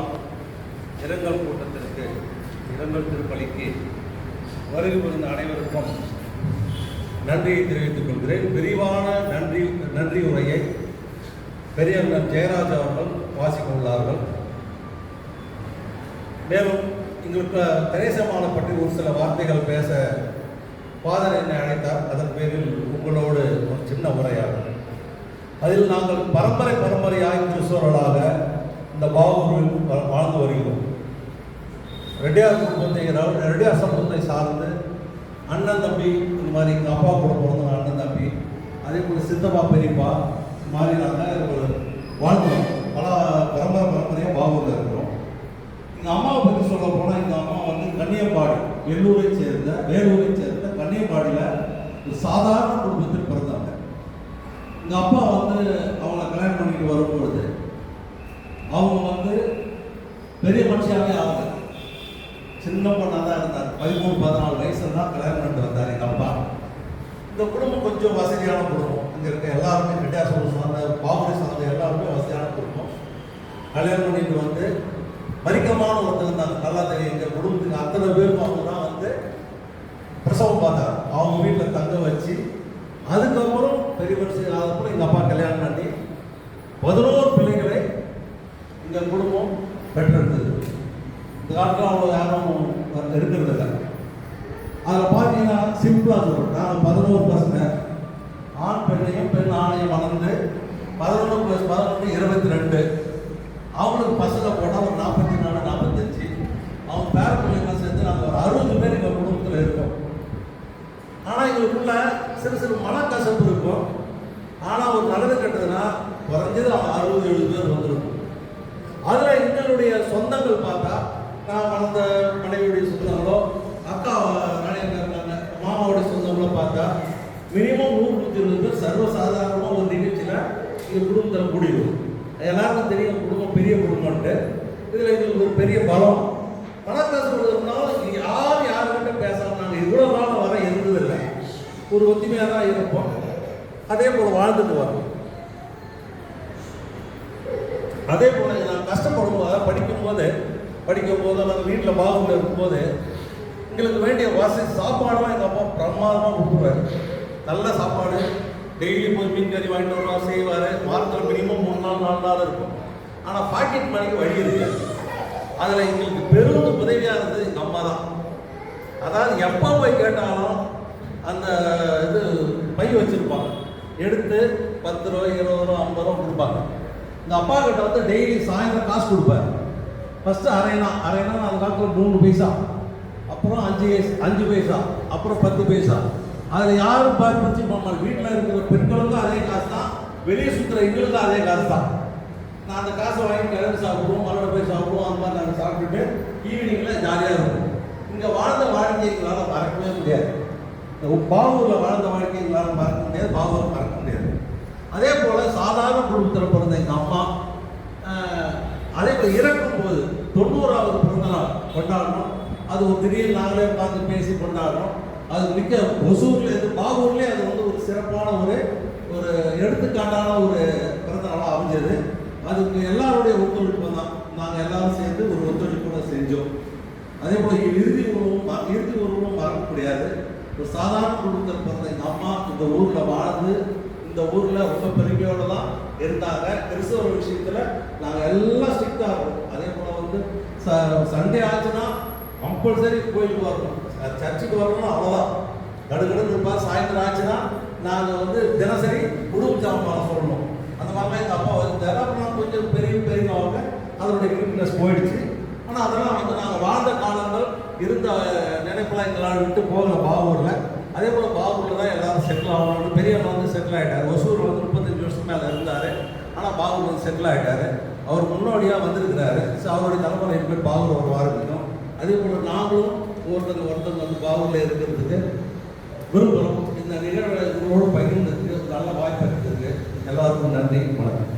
நாற்பதாம் நாள் இரங்கல் கூட்டத்திற்கு இரங்கல் திருப்பலிக்கு வருகை புரிந்த அனைவருக்கும் நன்றியை தெரிவித்துக் கொள்கிறேன். விரிவான நன்றி நன்றி உரையை பெரியண்ணன் ஜெயராஜ் அவர்கள் வாசிக்க உள்ளார்கள். மேலும் எங்களுக்கு திரேசமான பற்றி ஒரு சில வார்த்தைகள் பேச ஃபாதர் என்னை அழைத்தார். அதன் பேரில் உங்களோடு ஒரு சின்ன உரையாடல். அதில் நாங்கள் பரம்பரை பரம்பரையாய் கிறிஸ்தவர்களாக இந்த பாவூரில் வாழ்ந்து வருகிறோம் ரெட்டியார் குடும்பத்தை ரெட்டியார் சமூகத்தை சார்ந்து அண்ணன் தம்பி இந்த மாதிரி எங்கள் அப்பா கூட பிறந்த அண்ணன் தம்பி அதே போல் சித்தப்பா பெரியப்பா இந்த மாதிரி நாங்கள் ஒரு வாழ்ந்தோம் பல பரம்பரை பரம்பரையாக பாவூரில் இருக்கிறோம். எங்கள் அம்மாவை பற்றி சொல்ல போனால் எங்கள் அம்மா வந்து கன்னியம்பாடி எல்லூரை சேர்ந்த வேலூரை சேர்ந்த கன்னியம்பாடியில் ஒரு சாதாரண குடும்பத்தில் பிறந்தாங்க. எங்கள் அப்பா வந்து அவங்கள கல்யாணம் பண்ணிட்டு வரும்பொழுது அவங்க வந்து பெரிய மனுஷியாகவே ஆகல சின்ன பொண்ணாக தான் இருந்தார். பதிமூணு பதினாலு வயசுல தான் கல்யாணம் பண்ணிட்டு வந்தார் எங்கள் அப்பா. இந்த குடும்பம் கொஞ்சம் வசதியான குடும்பம். இங்கே இருக்க எல்லாருமே ரெட்டியார் சார்ந்த பாபுரி சார்ந்த எல்லாருமே வசதியான குடும்பம். கல்யாணம் பண்ணிட்டு வந்து மரிக்கமான ஒருத்தர் இருந்தாங்க நல்லா தெரியும். எங்கள் குடும்பத்துக்கு அத்தனை பேரும் அவங்க தான் வந்து பிரசவம் பார்த்தாங்க அவங்க வீட்டில் தங்க வச்சு அதுக்கப்புறம் பெரிய மனுஷன் அதுக்கப்புறம் எங்கள் அப்பா கல்யாணம் பண்ணி பதினோரு பிள்ளைங்க இந்த குடும்பம் பெற்றிருந்தது. இந்த காலத்தில் அவ்வளோ யாரும் இருக்கிறது இல்லை. அதில் பார்த்தீங்கன்னா சிம்பிளாக சொல்கிறோம் நாங்கள் பதினோரு பசங்க ஆண் பெண்ணையும் பெண் ஆணையும் வளர்ந்து பதினொன்று ப்ளஸ் பதினொன்று இருபத்தி ரெண்டு. அவங்களுக்கு பசங்க போட்டால் ஒரு நாற்பத்தி நாலு நாற்பத்தஞ்சு அவங்க பேர பிள்ளைங்க சேர்ந்து நாங்கள் ஒரு அறுபது பேர் எங்கள் குடும்பத்தில் இருக்கோம் ஆனால் எங்களுக்குள்ள சிறு சிறு மனக்கசப்பு இருக்கும் ஆனால் ஒரு நல்லது கெட்டதுன்னா குறைஞ்சது அவன் அறுபது எழுபது பேர் வந்திருக்கும் அதில் எங்களுடைய சொந்தங்கள் பார்த்தா நான் வளர்ந்த மனைவியுடைய சொந்தங்களோ அக்கா இருக்காங்க மாமாவுடைய சொந்தங்களோ பார்த்தா மினிமம் நூறு நூற்றி இருபது பேர் சர்வசாதாரணமாக ஒரு நிகழ்ச்சியில் எங்கள் குடும்பத்தில் கூடிடும் எல்லாருக்கும் தெரியும் குடும்பம் பெரிய குடும்பம்ட்டு இதில் எங்களுக்கு ஒரு பெரிய பலம். பணக்காசு இருந்தாலும் யார் யாருக்கிட்ட பேசாம நாங்கள் இவ்வளோ நாள் வர இருந்ததில்லை. ஒரு ஒத்துமையாக தான் இருப்போம். அதே போல் வாழ்ந்துட்டு வரோம். அதே போல கஷ்டப்படும் போது படிக்கும் போது படிக்கும் போது நாங்கள் வீட்டில் பாகுல இருக்கும்போது எங்களுக்கு வேண்டிய வசதி சாப்பாடுலாம் எங்கள் அப்பா பிரமாதமாக கொடுத்துருவாரு. நல்ல சாப்பாடு. டெய்லி போய் மீன் கறி வாங்கிட்டு வருவார் செய்வார். வாரத்தில் மினிமம் மூணு நாள் நாலு நாள் இருக்கும். ஆனால் பாக்கெட் மணிக்கு வழி இருக்கு. அதில் எங்களுக்கு பெரும் உதவியாக இருந்தது எங்கள் அம்மா தான். அதாவது எப்போ போய் கேட்டாலும் அந்த இது பை வச்சுருப்பாங்க. எடுத்து பத்து ரூபா இருபது ரூபா ஐம்பது ரூபா கொடுப்பாங்க. இந்த அப்பா கிட்ட வந்து டெய்லி சாயந்தரம் காசு கொடுப்பாரு. ஃபஸ்ட்டு அரைனா அரைனா அந்த காலத்தில் மூணு பைசா. அப்புறம் அஞ்சு அஞ்சு பைசா அப்புறம் பத்து பைசா. அதில் யாரும் பயன்படுத்தி மாமா வீட்டில் இருக்கிற பெண்களுக்கும் அதே காசு தான் வெளியே சுற்றுற எங்களுக்கும் அதே காசு தான் நான் அந்த காசை வாங்கி கிளம்பி சாப்பிடுவோம். மலோட போய் சாப்பிடுவோம். அந்த மாதிரி நாங்கள் சாப்பிட்டுட்டு ஈவினிங்கில் ஜாலியாக இருக்கும் இங்கே வாழ்ந்த வாழ்க்கை எங்களால் மறக்கவே முடியாது. இந்த பாவூரில் வாழ்ந்த வாழ்க்கை எங்களால் மறக்க முடியாது. பாவூர் மறக்க முடியாது. அதே போல் சாதாரண குடும்பத்தில் பிறந்த எங்கள் அம்மா அதே போல் இறக்கும்போது தொண்ணூறாவது பிறந்தநாள் கொண்டாடணும். அது ஒரு திடீர்னு நாங்களே பார்த்து பேசி கொண்டாடுறோம் அது மிக்க ஒசூர்லேருந்து பாகூர்லேயே அது வந்து ஒரு சிறப்பான ஒரு ஒரு எடுத்துக்காட்டான ஒரு பிறந்த நாளாக அமைஞ்சது. அதுக்கு எல்லாருடைய ஒத்துழைப்பு தான். நாங்கள் எல்லாரும் சேர்ந்து ஒரு ஒத்துழைப்போட செஞ்சோம். அதே போல் இறுதி உருவம் இறுதி உருவம் மறக்க முடியாது. ஒரு சாதாரண குடும்பத்தில் பிறந்த எங்கள் அம்மா இந்த ஊரில் வாழ்ந்து இந்த ஊரில் ரொம்ப பெருமையோடு தான் இருந்தாங்க கிறிஸ்தவ விஷயத்தில் நாங்கள் எல்லாம் ஸ்ட்ரிக்டாக இருக்கோம். அதே போல் வந்து ச சண்டே ஆச்சுன்னா கம்பல்சரி கோயிலுக்கு வரணும். சர்ச்சுக்கு வரணும்னா அவ்வளோதான் கடுகடுன்னு இருப்பா. சாயந்தரம் ஆச்சுன்னா நாங்கள் வந்து தினசரி குடும்ப ஜாமான் சொல்லணும். அந்த மாதிரிலாம் எங்கள் அப்பா வந்து அப்புறம் கொஞ்சம் பெரிய பெரியவங்க. அதனுடைய கிரிப்னஸ் போயிடுச்சு. ஆனால் அதெல்லாம் வந்து நாங்கள் வாழ்ந்த காலங்கள் இருந்த நினைப்பெல்லாம் எங்களால் விட்டு போகல பாவூரில் அதே போல் பாகூரில் தான் எல்லாரும் செட்டில் ஆகணும்னு பெரியவங்க வந்து செட்டில் ஆகிட்டார் ஒசூர் வந்து முப்பத்தஞ்சு வருஷம் மேலே இருந்தார். ஆனால் பாகூர் வந்து செட்டில் ஆகிட்டார் அவர் முன்னோடியாக வந்திருக்கிறாரு. ஸோ அவருடைய தலைமுறை எட்டு பேர் பாகூர் ஒரு ஆரம்பிக்கும் அதே போல் நாங்களும் ஒருத்தங்க ஒருத்தங்க வந்து பாகூரில் இருக்கிறதுக்கு விரும்புகிறோம் இந்த நிகழ்வுகளோடு பகிர்ந்ததுக்கு ஒரு நல்ல வாய்ப்பு இருக்கிறதுக்கு எல்லாருக்கும் நன்றி வணக்கம்.